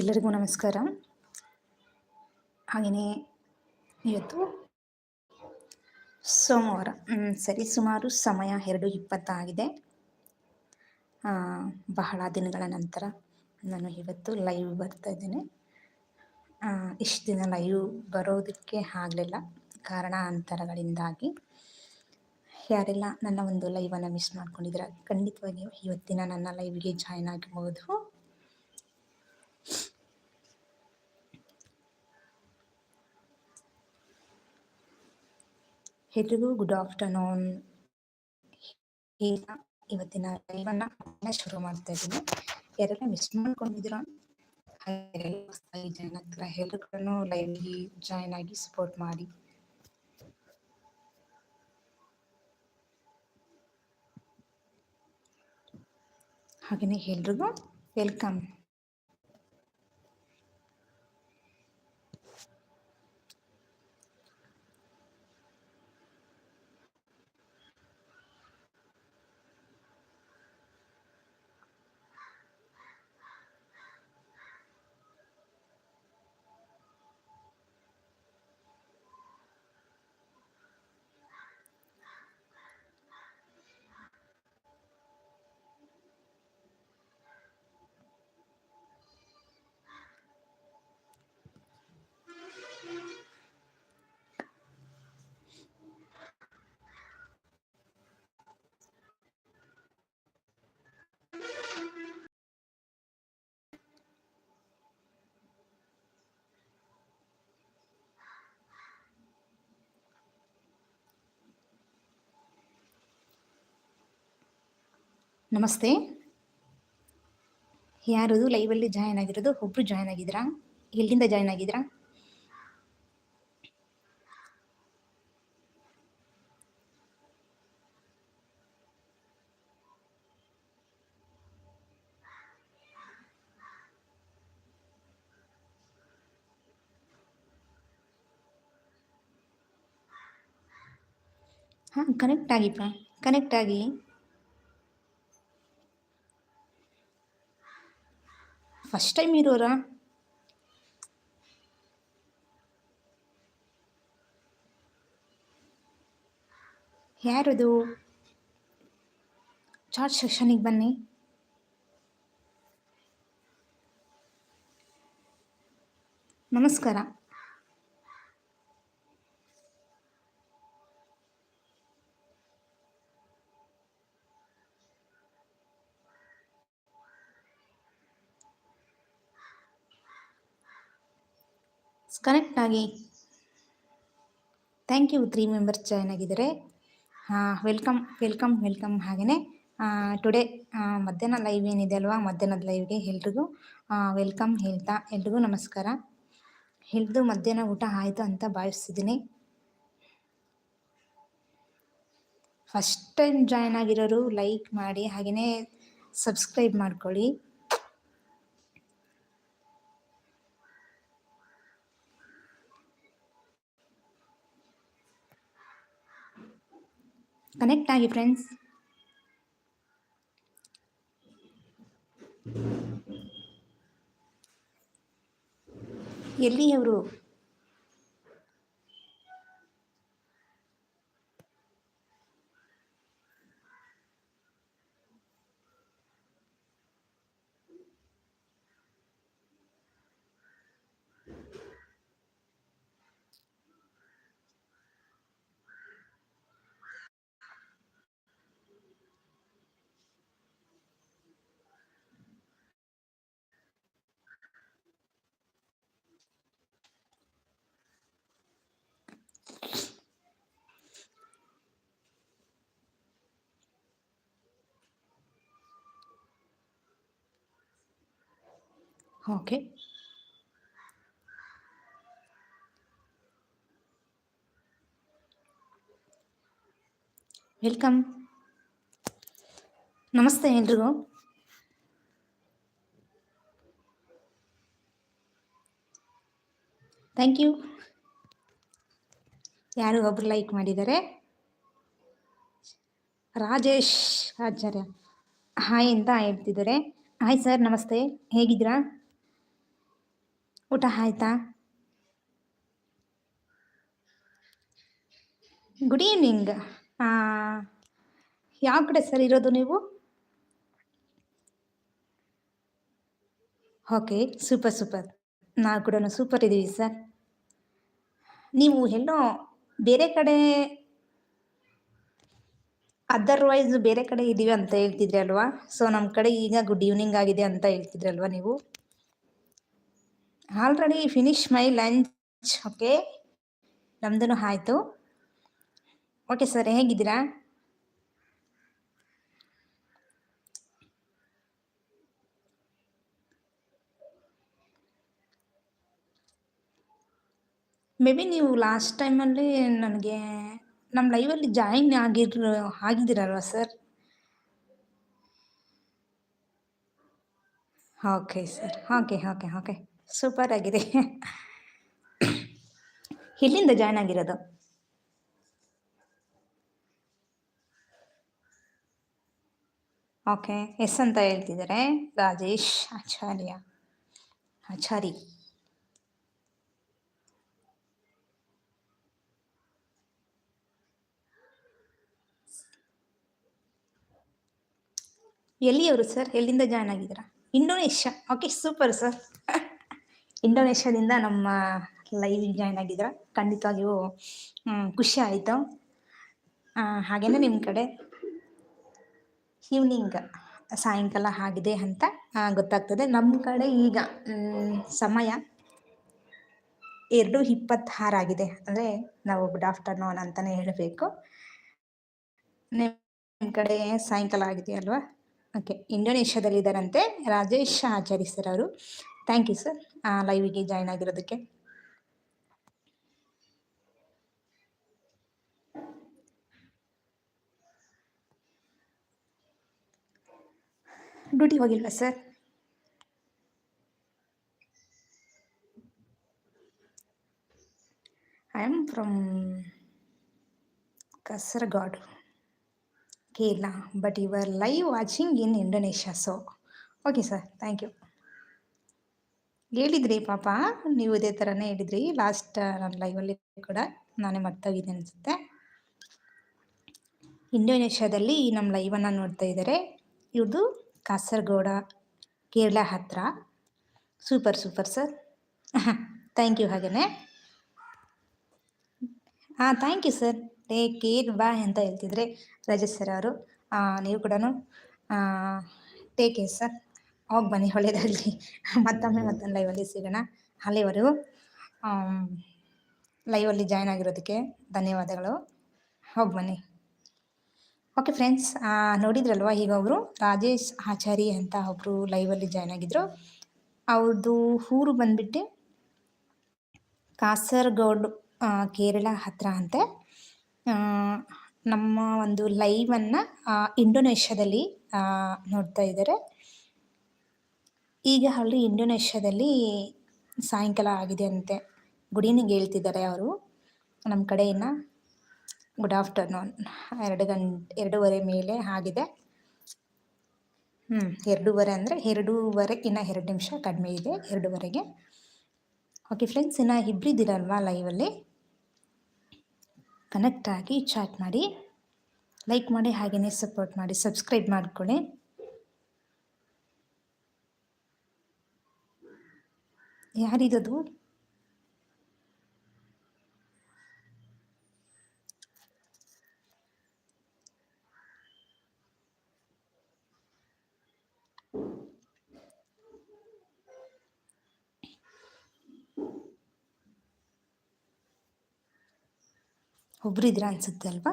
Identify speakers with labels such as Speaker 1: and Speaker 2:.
Speaker 1: ಎಲ್ಲರಿಗೂ ನಮಸ್ಕಾರ. ಹಾಗೆಯೇ ಇವತ್ತು ಸೋಮವಾರ ಸರಿ, ಸುಮಾರು ಸಮಯ ಎರಡು ಇಪ್ಪತ್ತಾಗಿದೆ. ಬಹಳ ದಿನಗಳ ನಂತರ ನಾನು ಇವತ್ತು ಲೈವ್ ಬರ್ತಾ ಇದ್ದೇನೆ. ಇಷ್ಟು ದಿನ ಲೈವ್ ಬರೋದಕ್ಕೆ ಆಗಲಿಲ್ಲ. ಕಾರಣಾಂತರಗಳಿಂದಾಗಿ ಯಾರೆಲ್ಲ ನನ್ನ ಒಂದು ಲೈವನ್ನು ಮಿಸ್ ಮಾಡ್ಕೊಂಡಿದ್ದೀರ, ಖಂಡಿತವಾಗಿಯೂ ಇವತ್ತಿನ ನನ್ನ ಲೈವ್ಗೆ ಜಾಯ್ನ್ ಆಗಬಹುದು ಎಲ್ರಿಗೂ ಗುಡ್ ಆಫ್ಟರ್ನೂನ್ ಈಗ ಇವತ್ತಿನ ಲೈವನ್ನ ಶುರು ಮಾಡ್ತಾ ಇದ್ದೀನಿ ಯಾರೆಲ್ಲ ಮಿಸ್ ಮಾಡ್ಕೊಂಡಿದ್ದೀರಾ ಜಾಯ್ನ್ ಆಗ್ತೀರಾ ಎಲ್ಲರೂ ಲೈವ್ಗೆ ಜಾಯ್ನ್ ಆಗಿ ಸಪೋರ್ಟ್ ಮಾಡಿ ಹಾಗೆಯೇ ಎಲ್ರಿಗೂ ವೆಲ್ಕಮ್ ನಮಸ್ತೆ. ಯಾರದು ಲೈವಲ್ಲಿ ಜಾಯ್ನ್ ಆಗಿರೋದು, ಒಬ್ರು ಜಾಯ್ನ್ ಆಗಿದ್ದೀರಾ? ಎಲ್ಲಿಂದ ಜಾಯ್ನ್ ಆಗಿದ್ದೀರಾ? ಹಾಂ ಕನೆಕ್ಟ್ ಆಗಿಪ್ಪ ಕನೆಕ್ಟ್ ಆಗಿ. ಫಸ್ಟ್ ಟೈಮ್ ಇರೋರಾ? ಯಾರದು? ಚಾರ್ಜ್ ಸೆಕ್ಷನಿಗೆ ಬನ್ನಿ. ನಮಸ್ಕಾರ. ಕನೆಕ್ಟ್ ಆಗಿ thank you three members join ಆಗಿದ್ದಾರೆ. ವೆಲ್ಕಮ್ ವೆಲ್ಕಮ್ ವೆಲ್ಕಮ್ ಹಾಗೆಯೇ ಟುಡೇ ಮಧ್ಯಾಹ್ನ ಲೈವ್ ಏನಿದೆ ಅಲ್ವಾ? ಮಧ್ಯಾಹ್ನದ ಲೈವ್ಗೆ ಎಲ್ರಿಗೂ ವೆಲ್ಕಮ್ ಹೇಳ್ತಾ ಎಲ್ರಿಗೂ ನಮಸ್ಕಾರ. ಎಲ್ದು ಮಧ್ಯಾಹ್ನ ಊಟ ಆಯಿತು ಅಂತ ಭಾವಿಸ್ತಿದ್ದೀನಿ. ಫಸ್ಟ್ ಟೈಮ್ ಜಾಯ್ನ್ ಆಗಿರೋರು ಲೈಕ್ ಮಾಡಿ ಹಾಗೆಯೇ ಸಬ್ಸ್ಕ್ರೈಬ್ ಮಾಡ್ಕೊಳ್ಳಿ. ಕನೆಕ್ಟ್ ಆಗಿ ಫ್ರೆಂಡ್ಸ್ ಎಲ್ಲಿಯವರು ಓಕೆ ವೆಲ್ಕಮ್ ನಮಸ್ತೆ ಎಲ್ರಿಗೂ. ಥ್ಯಾಂಕ್ ಯು ಯಾರು ಒಬ್ರು ಲೈಕ್ ಮಾಡಿದ್ದಾರೆ? ರಾಜೇಶ್ ಆಚಾರ್ಯ. ಹಾಯ್ ಅಂತ ಹೇಳ್ತಿದ್ದಾರೆ. ಹಾಯ್ ಸರ್ ನಮಸ್ತೆ. ಹೇಗಿದ್ದೀರಾ? ಊಟ ಆಯಿತಾ? ಗುಡ್ ಈವ್ನಿಂಗ್ ಯಾವ ಕಡೆ ಸರ್ ಇರೋದು ನೀವು? ಓಕೆ ಸೂಪರ್ ಸೂಪರ್ ನಾವು ಕೂಡ ಸೂಪರ್ ಇದ್ದೀವಿ ಸರ್ ನೀವು ಎಲ್ಲೋ ಬೇರೆ ಕಡೆ ಅದರ್ವೈಸ್ ಬೇರೆ ಕಡೆ ಇದ್ದೀವಿ ಅಂತ ಹೇಳ್ತಿದ್ರಿ ಅಲ್ವಾ? ಸೊ ನಮ್ಮ ಕಡೆ ಈಗ ಗುಡ್ ಈವ್ನಿಂಗ್ ಆಗಿದೆ ಅಂತ ಹೇಳ್ತಿದ್ರಿ ಅಲ್ವಾ ನೀವು? Already finish my lunch okay ನಮ್ದು ಆಯಿತು. ಓಕೆ ಸರ್ ಹೇಗಿದ್ದೀರಾ? ಮೇ ಬಿ ನೀವು ಲಾಸ್ಟ್ ಟೈಮಲ್ಲಿ ನನಗೆ ನಮ್ಮ ಲೈವಲ್ಲಿ ಜಾಯಿನ್ ಆಗಿರ್ ಆಗಿದ್ದೀರಲ್ವ sir okay sir okay okay okay super ಆಗಿದೆ. ಇಲ್ಲಿಂದ ಜಾಯ್ನ್ ಆಗಿರೋದು? ಓಕೆ ಎಸ್ ಅಂತ ಹೇಳ್ತಿದ್ದಾರೆ ರಾಜೇಶ್ ಆಚಾರ್ಯ. ಆಚಾರಿ. ಎಲ್ಲಿಯವರು ಸರ್ ಎಲ್ಲಿಂದ ಜಾಯ್ನ್ ಆಗಿದ್ದೀರಾ? ಇಂಡೋನೇಷ್ಯಾ ಓಕೆ ಸೂಪರ್ ಸರ್ ಇಂಡೋನೇಷ್ಯಾದಿಂದ ನಮ್ಮ ಲೈವ್ ಜಾಯ್ನ್ ಆಗಿದ್ರ. ಖಂಡಿತವಾಗಿಯೂ ಖುಷಿ ಆಯಿತು. ಹಾಗೇನೆ ನಿಮ್ಮ ಕಡೆ ಈವ್ನಿಂಗ್ ಸಾಯಂಕಾಲ ಆಗಿದೆ ಅಂತ ಗೊತ್ತಾಗ್ತದೆ. ನಮ್ಮ ಕಡೆ ಈಗ ಸಮಯ ಎರಡು ಇಪ್ಪತ್ತಾರಾಗಿದೆ ಅಂದರೆ ನಾವು ಗುಡ್ ಆಫ್ಟರ್ನೂನ್ ಅಂತಲೇ ಹೇಳಬೇಕು. ನಿಮ್ಮ ಕಡೆ ಸಾಯಂಕಾಲ ಆಗಿದೆ ಅಲ್ವಾ ಓಕೆ ಇಂಡೋನೇಷ್ಯಾದಲ್ಲಿದ್ದಾರಂತೆ ರಾಜೇಶ್ ಆಚಾರಿ ಸರ್ ಅವರು. ಥ್ಯಾಂಕ್ ಯು ಸರ್ ಲೈವಿಗೆ ಜಾಯ್ನ್ ಆಗಿರೋದಕ್ಕೆ. ಡ್ಯೂಟಿ ಹೋಗಿಲ್ವಾ sir I am from Kasaragod Kerala but you are live watching in Indonesia so okay sir thank you ಹೇಳಿದ್ರಿ ಪಾಪ, ನೀವು ಇದೇ ಥರನೇ ಹೇಳಿದ್ರಿ ಲಾಸ್ಟ್ ನನ್ನ ಲೈವಲ್ಲಿ ಕೂಡ ನಾನೇ ಮರ್ತೋಗಿದ್ದೆ ಅನಿಸುತ್ತೆ. ಇಂಡೋನೇಷ್ಯಾದಲ್ಲಿ ನಮ್ಮ ಲೈವನ್ನು ನೋಡ್ತಾ ಇದ್ದಾರೆ ಇವ್ರದ್ದು ಕಾಸರಗೋಡ, ಕೇರಳ ಹತ್ರ. Super super sir thank you ಹಾಗೆಯೇ ಹಾಂ thank you sir take care bye ಅಂತ ಹೇಳ್ತಿದ್ರೆ ರಜತ್ ಸರ್ ಅವರು. ನೀವು ಕೂಡ ಟೇಕ್ ಕೇರ್ ಸರ್ ಹೋಗಿ ಬನ್ನಿ ಒಳ್ಳೇದಾಗಲಿ. ಮತ್ತೊಮ್ಮೆ ಮತ್ತೊಂದು ಲೈವಲ್ಲಿ ಸಿಗೋಣ. ಅಲ್ಲಿವರೆಗೂ ಲೈವಲ್ಲಿ ಜಾಯ್ನ್ ಆಗಿರೋದಕ್ಕೆ ಧನ್ಯವಾದಗಳು. ಹೋಗಿ ಬನ್ನಿ. ಓಕೆ ಫ್ರೆಂಡ್ಸ್ ನೋಡಿದ್ರಲ್ವ? ಈಗ ಅವರು ರಾಜೇಶ್ ಆಚಾರಿ ಅಂತ ಒಬ್ಬರು ಲೈವಲ್ಲಿ ಜಾಯ್ನ್ ಆಗಿದ್ದರು ಅವ್ರದ್ದು ಊರು ಬಂದುಬಿಟ್ಟು ಕಾಸರಗೋಡು ಕೇರಳ ಹತ್ರ ಅಂತೆ. ನಮ್ಮ ಒಂದು ಲೈವನ್ನು ಇಂಡೋನೇಷ್ಯಾದಲ್ಲಿ ನೋಡ್ತಾ ಇದ್ದಾರೆ. ಈಗ ಅಲ್ಲಿ ಇಂಡೋನೇಷ್ಯಾದಲ್ಲಿ ಸಾಯಂಕಾಲ ಆಗಿದೆ ಅಂತೆ. ಗುಡ್ ಈವ್ನಿಂಗ್ ಹೇಳ್ತಿದ್ದಾರೆ ಅವರು. ನಮ್ಮ ಕಡೆಯಿಂದ ಗುಡ್ ಆಫ್ಟರ್ನೂನ್ ಎರಡು ಗಂಟೆ, ಎರಡೂವರೆ ಮೇಲೆ ಆಗಿದೆ. ಹ್ಞೂ ಎರಡೂವರೆ ಅಂದರೆ ಎರಡೂವರೆ ಇನ್ನು ಎರಡು ನಿಮಿಷ ಕಡಿಮೆ ಇದೆ, ಎರಡೂವರೆಗೆ. ಓಕೆ ಫ್ರೆಂಡ್ಸ್ ಇನ್ನು ಇಬ್ಬರಿದ್ದೀರಲ್ವಾ ಲೈವಲ್ಲಿ ಕನೆಕ್ಟ್ ಆಗಿ ಚಾಟ್ ಮಾಡಿ. ಲೈಕ್ ಮಾಡಿ ಹಾಗೆಯೇ ಸಪೋರ್ಟ್ ಮಾಡಿ ಸಬ್ಸ್ಕ್ರೈಬ್ ಮಾಡ್ಕೊಳ್ಳಿ. ಯಾರಿದದು ಒಬ್ರು ಇದ್ರ ಅನ್ಸುತ್ತೆ ಅಲ್ವಾ